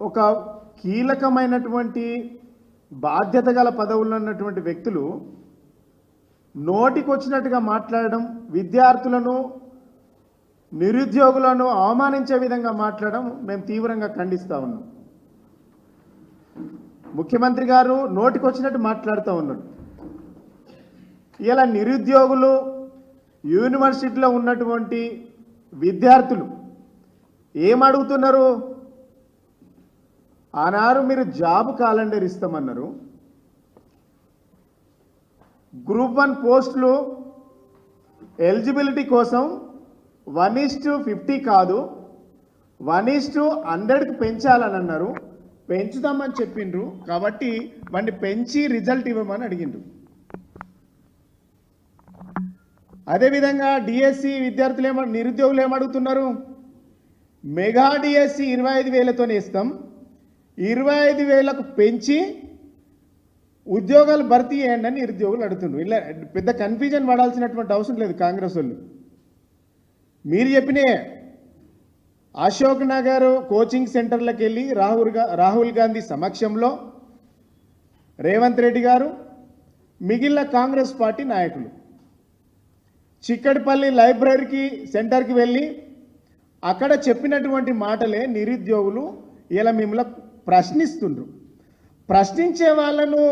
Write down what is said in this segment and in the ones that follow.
ఒక కీలకమైనటువంటి బాధ్యత గల పదవులు ఉన్నటువంటి వ్యక్తులు నోటికొచ్చినట్టుగా మాట్లాడడం విద్యార్థులను నిరుద్యోగులను అవమానించే విధంగా మాట్లాడడం మేము తీవ్రంగా ఖండిస్తూ ఉన్నాం. ముఖ్యమంత్రి గారు నోటికొచ్చినట్టు మాట్లాడుతూ ఉన్నాడు. ఇలా నిరుద్యోగులు యూనివర్సిటీలో ఉన్నటువంటి విద్యార్థులు ఏం అడుగుతున్నారు? ఆనాడు మీరు జాబ్ క్యాలెండర్ ఇస్తామన్నారు. గ్రూప్ వన్ పోస్టులు ఎలిజిబిలిటీ కోసం వన్ ఈస్ టు ఫిఫ్టీ కాదు వన్ ఈస్ టు హండ్రెడ్కి పెంచాలని అన్నారు పెంచుదామని చెప్పిండ్రు. కాబట్టి వాడిని పెంచి రిజల్ట్ ఇవ్వమని అడిగిండ్రు. అదేవిధంగా డిఎస్సి విద్యార్థులు ఏమ నిరుద్యోగులు ఏమడుగుతున్నారు? మెగా డిఎస్సి ఇరవై ఐదు వేలతోనే ఇస్తాం. ఇరవై ఐదు వేలకు పెంచి ఉద్యోగాలు భర్తీ చేయండి అని నిరుద్యోగులు అడుగుతుండ్రు. ఇలా పెద్ద కన్ఫ్యూజన్ పడాల్సినటువంటి అవసరం లేదు కాంగ్రెస్ వాళ్ళు. మీరు చెప్పిన అశోక్ నగర్ కోచింగ్ సెంటర్లకు వెళ్ళి రాహుల్ రాహుల్ గాంధీ సమక్షంలో రేవంత్ రెడ్డి గారు మిగిలిన కాంగ్రెస్ పార్టీ నాయకులు. చిక్కడిపల్లి లైబ్రరీకి సెంటర్కి వెళ్ళి అక్కడ చెప్పినటువంటి మాటలే నిరుద్యోగులు ఇలా మిమ్మల్ని ప్రశ్నిస్తుండ్రు. ప్రశ్నించే వాళ్ళను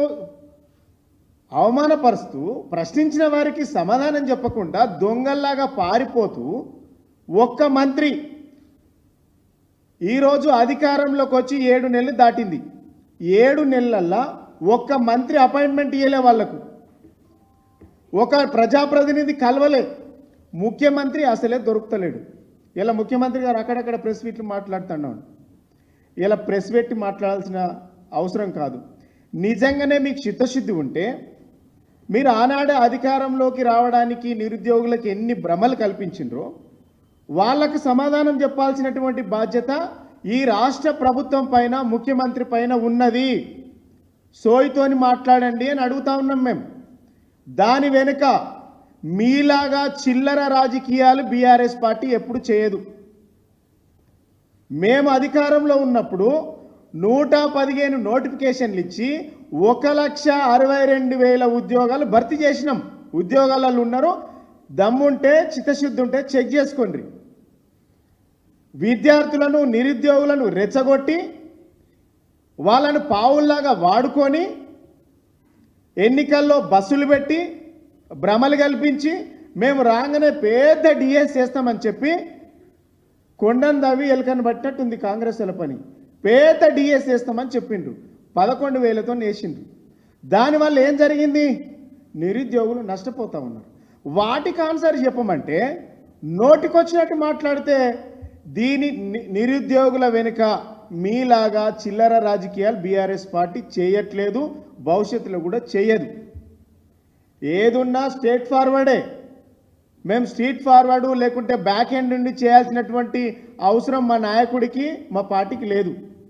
అవమానపరుస్తూ ప్రశ్నించిన వారికి సమాధానం చెప్పకుండా దొంగల్లాగా పారిపోతూ ఒక్క మంత్రి ఈరోజు అధికారంలోకి వచ్చి ఏడు నెలలు దాటింది. ఏడు నెలలల్లా ఒక్క మంత్రి అపాయింట్మెంట్ ఇయ్యలే వాళ్ళకు ఒక ప్రజాప్రతినిధి కలవలే. ముఖ్యమంత్రి అసలే దొరుకుతలేడు. ఇలా ముఖ్యమంత్రి గారు అక్కడక్కడ ప్రెస్ మీట్లు మాట్లాడుతున్నాడు. ఇలా ప్రెస్ పెట్టి మాట్లాడాల్సిన అవసరం కాదు. నిజంగానే మీకు చిత్తశుద్ధి ఉంటే మీరు ఆనాడే అధికారంలోకి రావడానికి నిరుద్యోగులకు ఎన్ని భ్రమలు కల్పించిండ్రో వాళ్ళకు సమాధానం చెప్పాల్సినటువంటి బాధ్యత ఈ రాష్ట్ర ప్రభుత్వం పైన ముఖ్యమంత్రి పైన ఉన్నది. సోయితోని మాట్లాడండి అని అడుగుతా ఉన్నాం మేము దాని వెనుక మీలాగా చిల్లర రాజకీయాలు బీఆర్ఎస్ పార్టీ ఎప్పుడు చేయదు. మేము అధికారంలో ఉన్నప్పుడు నూట పదిహేను నోటిఫికేషన్లు ఇచ్చి ఒక లక్ష అరవై రెండు వేల ఉద్యోగాలు భర్తీ చేసినాం. ఉద్యోగాలలో ఉన్నారు దమ్ముంటే చిత్తశుద్ధి ఉంటే చెక్ చేసుకోండి విద్యార్థులను నిరుద్యోగులను రెచ్చగొట్టి వాళ్ళను పావుల్లాగా వాడుకొని ఎన్నికల్లో బస్సులు పెట్టి భ్రమలు కల్పించి మేము రాగానే పెద్ద డిఎస్ చేస్తామని చెప్పి కొండను దవి ఎలకని పట్టినట్టుంది కాంగ్రెస్ పని. పేద డిఎస్ వేస్తామని చెప్పిండ్రు. పదకొండు వేలతో వేసిండ్రు దానివల్ల ఏం జరిగింది? నిరుద్యోగులు నష్టపోతా ఉన్నారు. వాటికి ఆన్సర్ చెప్పమంటే నోటికొచ్చినట్టు మాట్లాడితే దీని ని- నిరుద్యోగుల వెనుక మీలాగా చిల్లర రాజకీయాలు బీఆర్ఎస్ పార్టీ చేయట్లేదు భవిష్యత్తులో కూడా చేయదు. ఏదున్నా స్టేట్ ఫార్వర్డే. మేము స్ట్రీట్ ఫార్వర్డు లేకుంటే బ్యాక్ ఎండ్ నుండి చేయాల్సినటువంటి అవసరం మా నాయకుడికి మా పార్టీకి లేదు.